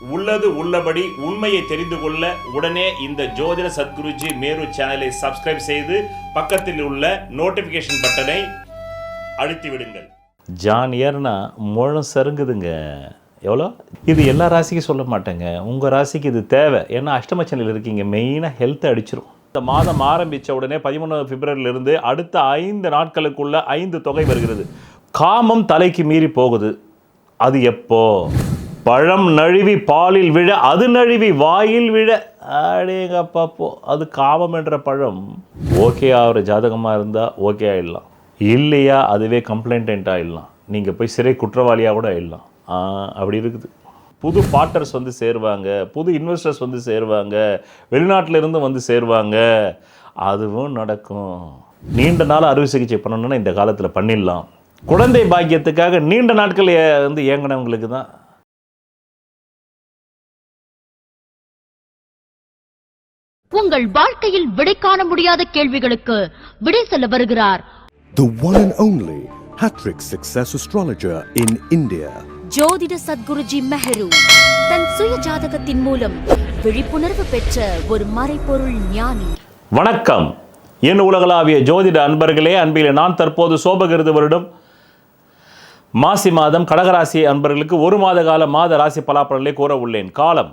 உள்ளது உள்ளபடி உண்மையை தெரிந்து கொள்ள உடனே இந்த ஜோதிட சத்குருஜி மேரு சேனலை சப்ஸ்கிரைப் செய்து பக்கத்தில் உள்ள நோட்டிஃபிகேஷன் பட்டனை அழுத்தி விடுங்கள். ஜான் ஏர்னா முழம் சருங்குதுங்க. எவ்வளோ? இது எல்லா ராசிக்கும் சொல்ல மாட்டேங்க. உங்கள் ராசிக்கு இது தேவை. ஏன்னா அஷ்டமச்சனில் இருக்கீங்க. மெயினாக ஹெல்த்தை அடிச்சிரும். இந்த மாதம் ஆரம்பித்த உடனே பதிமூணாவது பிப்ரவரியிலிருந்து அடுத்த ஐந்து நாட்களுக்குள்ள ஐந்து தொகை வருகிறது. காமம் தலைக்கு மீறி போகுது. அது எப்போ? பழம் நழுவி பாலில் விழ அது நழுவி வாயில் விழ. அடேங்கப்பா போ. அது காமம் என்ற பழம். ஓகே ஆகிற ஜாதகமாக இருந்தால் ஓகே ஆயிடலாம். இல்லையா அதுவே கம்ப்ளைண்ட் ஆயிடலாம். நீங்கள் போய் சிறை குற்றவாளியாக கூட ஆயிடலாம். அப்படி இருக்குது. புது பார்ட்னர்ஸ் வந்து சேருவாங்க புது இன்வெஸ்டர்ஸ் வந்து சேருவாங்க வெளிநாட்டிலிருந்து வந்து சேருவாங்க. அதுவும் நடக்கும். நீண்ட நாள் அறுவை சிகிச்சை பண்ணணும்னா இந்த காலத்தில் பண்ணிடலாம். குழந்தை பாக்கியத்துக்காக நீண்ட நாட்கள் வந்து இயங்கினவங்களுக்கு தான் உங்கள் வாழ்க்கையில் விடை காண முடியாத கேள்விகளுக்கு விடை சொல்ல வருகிறார். The one and only Hattrick Success Astrologer in India. ஜோதிட சத்குருஜி மெஹரு தன் சுய ஜாதகத்தின் மூலம் விழிப்புணர்வு பெற்ற ஒரு மறைபொருள் ஞானி. வணக்கம். என் உலகளாவிய ஜோதிட அன்பர்களே அன்பிலே நான் தற்போது சோபகிருது வருடம் மாசி மாதம் கடகராசி அன்பர்களுக்கு ஒரு மாத கால மாத ராசி பலாப்பலனை கூற உள்ளேன். காலம்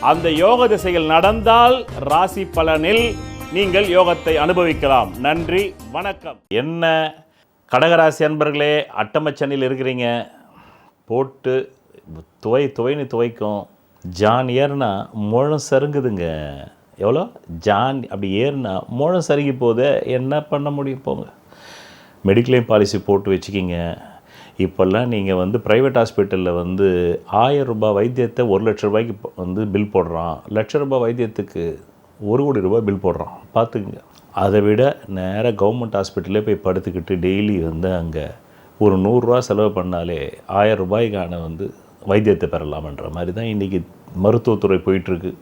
அந்த யோக திசைகள் நடந்தால் ராசி பலனில் நீங்கள் யோகத்தை அனுபவிக்கலாம். நன்றி வணக்கம். என்ன கடகராசி அன்பர்களே அட்டமச்சனில் இருக்கிறீங்க. போட்டு துவை துவைன்னு துவைக்கும். ஜான் ஏறுனா முழம் சருங்குதுங்க. எவ்வளோ? ஜான் அப்படி ஏறுனா முழம் சருகி போதே என்ன பண்ண முடியும் போங்க. மெடிக்ளைம் பாலிசி போட்டு வச்சுக்கிங்க. இப்போல்லாம் நீங்கள் வந்து ப்ரைவேட் ஹாஸ்பிட்டலில் வந்து ஆயிரம் ரூபாய் வைத்தியத்தை ஒரு லட்ச ரூபாய்க்கு வந்து பில் போடுறான். லட்ச ரூபாய் வைத்தியத்துக்கு ஒரு கோடி ரூபாய் பில் போடுறான். பார்த்துக்குங்க. அதை விட நேராக கவர்மெண்ட் ஹாஸ்பிட்டலே போய் படுத்துக்கிட்டு டெய்லி வந்து அங்கே ஒரு நூறுரூவா செலவு பண்ணாலே ஆயிரம் ரூபாய்க்கான வந்து வைத்தியத்தை பெறலாம்ன்ற மாதிரி தான் இன்றைக்கி மருத்துவத்துறை போயிட்டுருக்கு.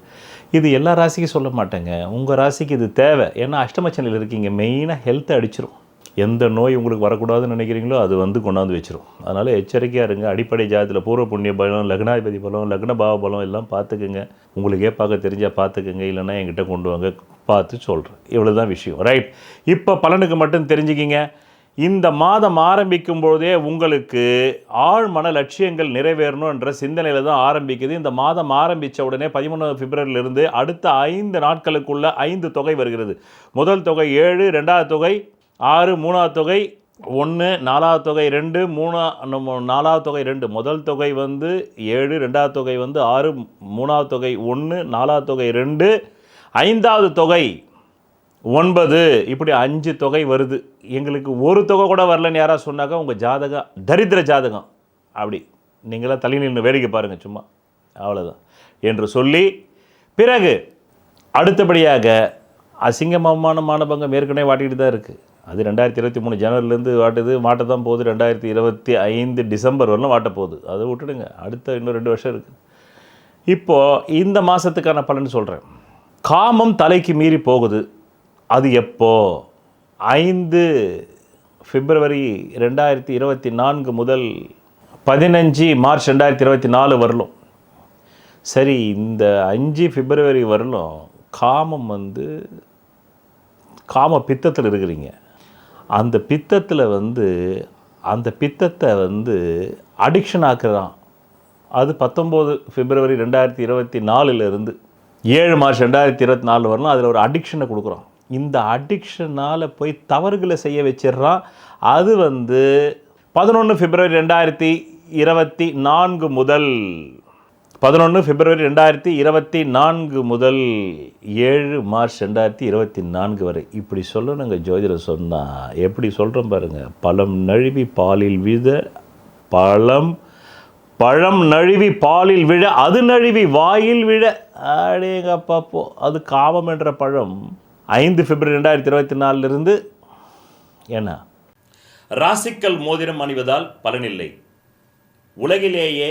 இது எல்லா ராசிக்கும் சொல்ல மாட்டேங்க. உங்கள் ராசிக்கு இது தேவை. ஏன்னா அஷ்டமச்சனையில் இருக்கீங்க. மெயினாக ஹெல்த்தை அடிச்சிரும். எந்த நோய் உங்களுக்கு வரக்கூடாதுன்னு நினைக்கிறீங்களோ அது வந்து கொண்டாந்து வச்சிரும். அதனால் எச்சரிக்கையாக இருங்க. அடிப்படை ஜாதத்தில் பூர்வ புண்ணிய பலம் லக்னாதிபதி பலம் லக்ன பாவ பலம் எல்லாம் பார்த்துக்குங்க. உங்களுக்கே பார்க்க தெரிஞ்சால் பார்த்துக்குங்க. இல்லைன்னா என்கிட்ட கொண்டு வாங்க. பார்த்து சொல்கிறேன் இவ்வளோ தான் விஷயம். ரைட் இப்போ பலனுக்கு மட்டும் தெரிஞ்சுக்கிங்க. இந்த மாதம் ஆரம்பிக்கும் பொழுதே உங்களுக்கு ஆழ்மன லட்சியங்கள் நிறைவேறணுன்ற சிந்தனையில் தான் ஆரம்பிக்குது. இந்த மாதம் ஆரம்பித்த உடனே பதிமூணாவது பிப்ரவரியிலிருந்து அடுத்த ஐந்து நாட்களுக்குள்ள ஐந்து தொகை வருகிறது. முதல் தொகை ஏழு ரெண்டாவது தொகை ஆறு மூணாவது தொகை ஒன்று நாலாவது தொகை ரெண்டு மூணா நம்ம நாலாவது தொகை ரெண்டு. முதல் தொகை வந்து ஏழு ரெண்டாவது தொகை வந்து ஆறு மூணாவது தொகை ஒன்று நாலாவது தொகை ரெண்டு. ஐந்தாவது தொகை ஒன்பது. இப்படி அஞ்சு தொகை வருது. எங்களுக்கு ஒரு தொகை கூட வரலன்னு யாராவது சொன்னாக்கா உங்கள் ஜாதகம் தரித்திர ஜாதகம். அப்படி. நீங்களாம் தள்ளி நின்று வேடிக்கை பாருங்கள் சும்மா. அவ்வளோதான் என்று சொல்லி பிறகு அடுத்தபடியாக அசிங்கம் அவமானம் மானபங்கம் ஏற்கனவே வாட்டிக்கிட்டு தான் இருக்குது அது ரெண்டாயிரத்தி இருபத்தி மூணு ஜனவரிலேருந்து வாட்டுது மாட்ட தான் போகுது. ரெண்டாயிரத்தி இருபத்தி ஐந்து டிசம்பர் வரலும் வாட்ட போகுது அதை விட்டுடுங்க. அடுத்த இன்னும் ரெண்டு வருஷம் இருக்குது இப்போது இந்த மாதத்துக்கான பலன் சொல்கிறேன் காமம் தலைக்கு மீறி போகுது. அது எப்போ? ஐந்து பிப்ரவரி ரெண்டாயிரத்தி இருபத்தி நான்கு முதல் பதினஞ்சு மார்ச் ரெண்டாயிரத்தி இருபத்தி நாலு வரலும். சரி இந்த அஞ்சு பிப்ரவரி வரலும் காமம் வந்து காம பித்தத்தில் இருக்கிறீங்க. அந்த பித்தத்தில் வந்து அந்த பித்தத்தை வந்து அடிக்ஷன் ஆக்குறான். அது பத்தொம்போது பிப்ரவரி ரெண்டாயிரத்தி இருபத்தி நாலுலேருந்து ஏழு மார்ச் ரெண்டாயிரத்தி இருபத்தி நாலு வரலாம் அதில் ஒரு அடிக்ஷனை கொடுக்குறோம் இந்த அடிக்ஷனால் போய் தவறுகளை செய்ய வச்சிடுறான். அது வந்து பதினொன்று பிப்ரவரி ரெண்டாயிரத்தி இருபத்தி நான்கு முதல் பதினொன்று பிப்ரவரி ரெண்டாயிரத்தி இருபத்தி நான்கு முதல் ஏழு மார்ச் ரெண்டாயிரத்தி இருபத்தி நான்கு வரை. இப்படி சொல்லணுங்க ஜோதிடர் சொன்னால் எப்படி சொல்கிறோம் பாருங்கள் பழம் நழுவி பாலில் வித பழம் பழம் நழுவி பாலில் விழ அது நழுவி வாயில் விழ. பாப்போ அது காமம் என்ற பழம். ஐந்து பிப்ரவரி ரெண்டாயிரத்தி இருபத்தி நாலுலேருந்து என்ன? ராசிக்கல் மோதிரம் அணிவதால் பலனில்லை. உலகிலேயே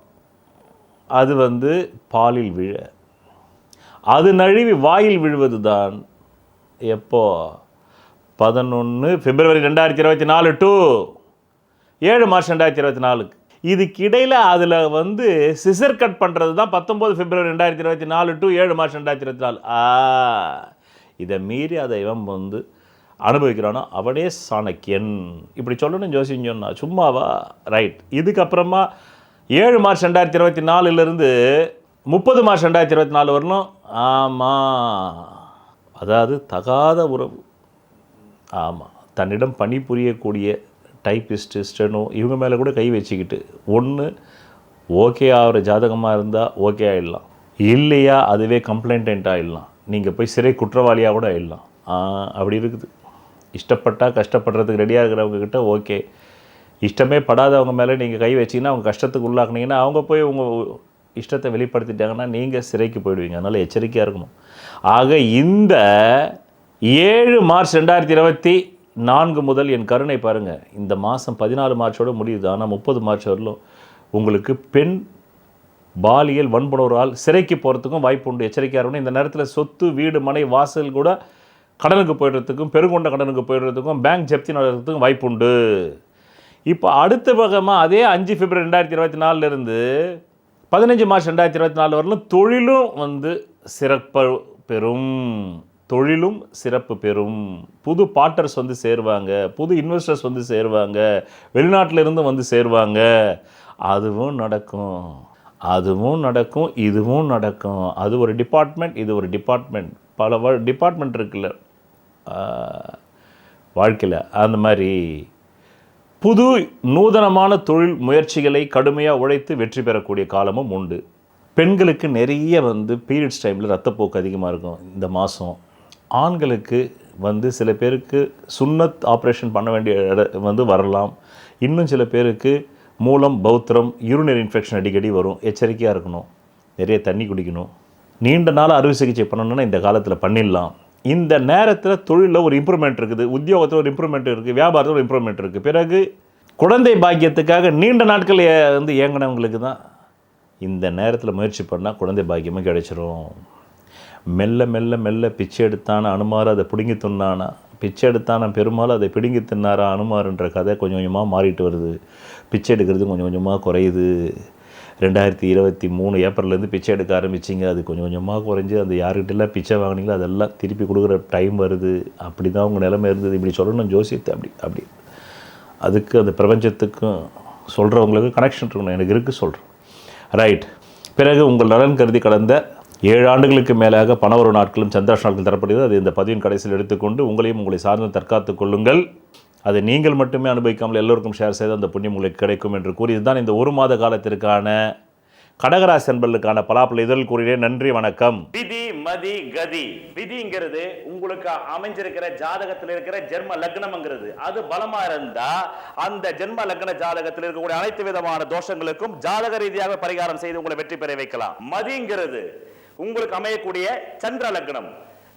அது வந்து பாலில் விழ. அது நழுவி வாயில் விழுவது தான் எப்போ? பதினொன்று பிப்ரவரி ரெண்டாயிரத்தி இருபத்தி நாலு டு ஏழு மார்ச் ரெண்டாயிரத்தி இருபத்தி நாலுக்கு. இதுக்கிடையில் அதில் வந்து சிசர் கட் பண்ணுறது தான் பத்தொம்போது பிப்ரவரி ரெண்டாயிரத்தி இருபத்தி நாலு டு ஏழு மார்ச் ரெண்டாயிரத்தி இருபத்தி நாலு. ஆ இதை மீறி அதை இவன் வந்து அனுபவிக்கிறானோ? அவனே சாணக்கியன். இப்படி சொல்லணும் ஜோசியம் சொன்னா சும்மாவா? ரைட் இதுக்கப்புறமா ஏழு மார்ச் ரெண்டாயிரத்தி இருபத்தி நாலுலேருந்து முப்பது மார்ச் ரெண்டாயிரத்தி இருபத்தி நாலு வரணும். ஆமாம் அதாவது தகாத உறவு. ஆமாம் தன்னிடம் பணிபுரியக்கூடிய டைப்பிஸ்ட்டு ஸ்டெனோ இவங்க மேலே கூட கை வச்சுக்கிட்டு ஒன்று ஓகே ஆகிற ஜாதகமாக இருந்தால் ஓகே ஆகிடலாம் இல்லையா அதுவே கம்ப்ளைண்ட் ஆகிடலாம் நீங்கள் போய் சிறை குற்றவாளியாக கூட ஆகிடலாம் அப்படி இருக்குது. இஷ்டப்பட்டால் கஷ்டப்படுறதுக்கு ரெடியாக இருக்கிறவங்கக்கிட்ட ஓகே. இஷ்டமே படாதவங்க மேலே நீங்கள் கை வச்சிங்கன்னா அவங்க கஷ்டத்துக்கு உள்ளாக்குனீங்கன்னா அவங்க போய் உங்கள் இஷ்டத்தை வெளிப்படுத்திட்டாங்கன்னா நீங்கள் சிறைக்கு போயிடுவீங்க. அதனால் எச்சரிக்கையாக இருக்கணும். ஆக இந்த ஏழு மார்ச் ரெண்டாயிரத்தி இருபத்தி நான்கு முதல் என் கருணை பாருங்கள் இந்த மாதம் பதினாலு மார்ச்சோட முடியுது. ஆனால் முப்பது மார்ச் வரலும் உங்களுக்கு பெண் பாலியல் வன்புணர்வால் சிறைக்கு போகிறதுக்கும் வாய்ப்பு உண்டு. எச்சரிக்கையாக இருக்கணும். இந்த நேரத்தில் சொத்து வீடு மனை வாசல் கூட கடனுக்கு போயிடுறதுக்கும் பெருங்கொண்ட கடனுக்கு போயிடுறதுக்கும் பேங்க் ஜப்தி நடத்துறதுக்கும் வாய்ப்பு உண்டு. இப்போ அடுத்த பக்கமாக அதே அஞ்சு பிப்ரவரி ரெண்டாயிரத்தி இருபத்தி நாலுலேருந்து பதினஞ்சு மார்ச் ரெண்டாயிரத்தி இருபத்தி நாலு வரலும் தொழிலும் வந்து சிறப்பு பெறும். தொழிலும் சிறப்பு பெறும். புது பாட்டர்ஸ் வந்து சேருவாங்க. புது இன்வெஸ்டர்ஸ் வந்து சேருவாங்க. வெளிநாட்டிலிருந்து வந்து சேருவாங்க. அதுவும் நடக்கும். அதுவும் நடக்கும். இதுவும் நடக்கும். அது ஒரு டிபார்ட்மெண்ட் இது ஒரு டிபார்ட்மெண்ட் பல டிபார்ட்மெண்ட் இருக்குல்ல. வாழ்க்கையில். அந்த மாதிரி புது நூதனமான தொழில் முயற்சிகளை கடுமையாக உழைத்து வெற்றி பெறக்கூடிய காலமும் உண்டு. பெண்களுக்கு நிறைய வந்து பீரியட்ஸ் டைமில் ரத்தப்போக்கு அதிகமாக இருக்கும் இந்த மாதம் ஆண்களுக்கு வந்து சில பேருக்கு சுன்னத் ஆப்ரேஷன் பண்ண வேண்டிய இட வந்து வரலாம். இன்னும் சில பேருக்கு மூலம் பௌத்திரம் யூரினரி இன்ஃபெக்ஷன் அடிக்கடி வரும். எச்சரிக்கையாக இருக்கணும். நிறைய தண்ணி குடிக்கணும். நீண்ட நாள் அறுவை சிகிச்சை பண்ணணுன்னா இந்த காலத்தில் பண்ணிடலாம். இந்த நேரத்தில் தொழிலில் ஒரு இம்ப்ரூவ்மெண்ட் இருக்குது உத்தியோகத்தில் ஒரு இம்ப்ரூவ்மெண்ட் இருக்குது வியாபாரத்தில் ஒரு இம்ப்ரூவ்மெண்ட் இருக்குது பிறகு குழந்தை பாக்கியத்துக்காக நீண்ட நாட்கள் வந்து இயங்கினவங்களுக்கு தான் இந்த நேரத்தில் முயற்சி பண்ணால் குழந்தை பாக்கியமும் கிடைச்சிரும். மெல்ல மெல்ல மெல்ல பிச்சை எடுத்தான அனுமார் அதை பிடுங்கி தின்னானா? பிச்சை எடுத்தான பெருமாள் அதை பிடுங்கி தின்னாரா அனுமாருன்ற கதை கொஞ்சம் கொஞ்சமாக மாறிட்டு வருது. பிச்சை எடுக்கிறது கொஞ்சம் கொஞ்சமாக குறையுது. ரெண்டாயிரத்தி இருபத்தி மூணு ஏப்ரல்லேருந்து பிச்சை எடுக்க ஆரம்பிச்சிங்க. அது கொஞ்சம் கொஞ்சமாக குறைஞ்சி அந்த யாருக்கிட்டலாம் பிச்சை வாங்கினீங்களோ அதெல்லாம் திருப்பி கொடுக்குற டைம் வருது. அப்படி தான் உங்கள் நிலைமை இருந்தது. இப்படி சொல்லணும் ஜோசியத்தை அப்படி அப்படி. அதுக்கு அந்த பிரபஞ்சத்துக்கும் சொல்கிறவங்களுக்கு கனெக்ஷன் இருக்கணும். எனக்கு இருக்குது சொல்கிறேன் ரைட் பிறகு உங்கள் நலன் கருதி கடந்த ஏழு ஆண்டுகளுக்கு மேலாக பணவரு நாட்களும் சந்திராஷ் நாட்கள் தரப்படுகிறது. அது இந்த பதிவின் கடைசியில் எடுத்துக்கொண்டு உங்களையும் உங்களை சார்ந்து தற்காத்துக் கொள்ளுங்கள். அதை நீங்கள் மட்டுமே அனுபவிக்காமல் எல்லோருக்கும் ஷேர் செய்து அந்த புண்ணியம் உங்களுக்கு கிடைக்கும் என்று கூறியதுதான் இந்த ஒரு மாத காலத்திற்கான கடகராசி என்பர்களுக்கான பலாப்பல இதழ் கூறினேன் நன்றி வணக்கம். விதி மதி கதி. விதிங்கிறது உங்களுக்கு அமைஞ்சிருக்கிற ஜாதகத்தில் இருக்கிற ஜென்ம லக்னம்ங்கிறது. அது பலமா இருந்தா அந்த ஜென்ம லக்ன ஜாதகத்தில் இருக்கக்கூடிய அனைத்து விதமான தோஷங்களுக்கும் ஜாதக ரீதியாக பரிகாரம் செய்து உங்களை வெற்றி பெற வைக்கலாம். மதிங்கிறது உங்களுக்கு அமையக்கூடிய சந்திர லக்னம்.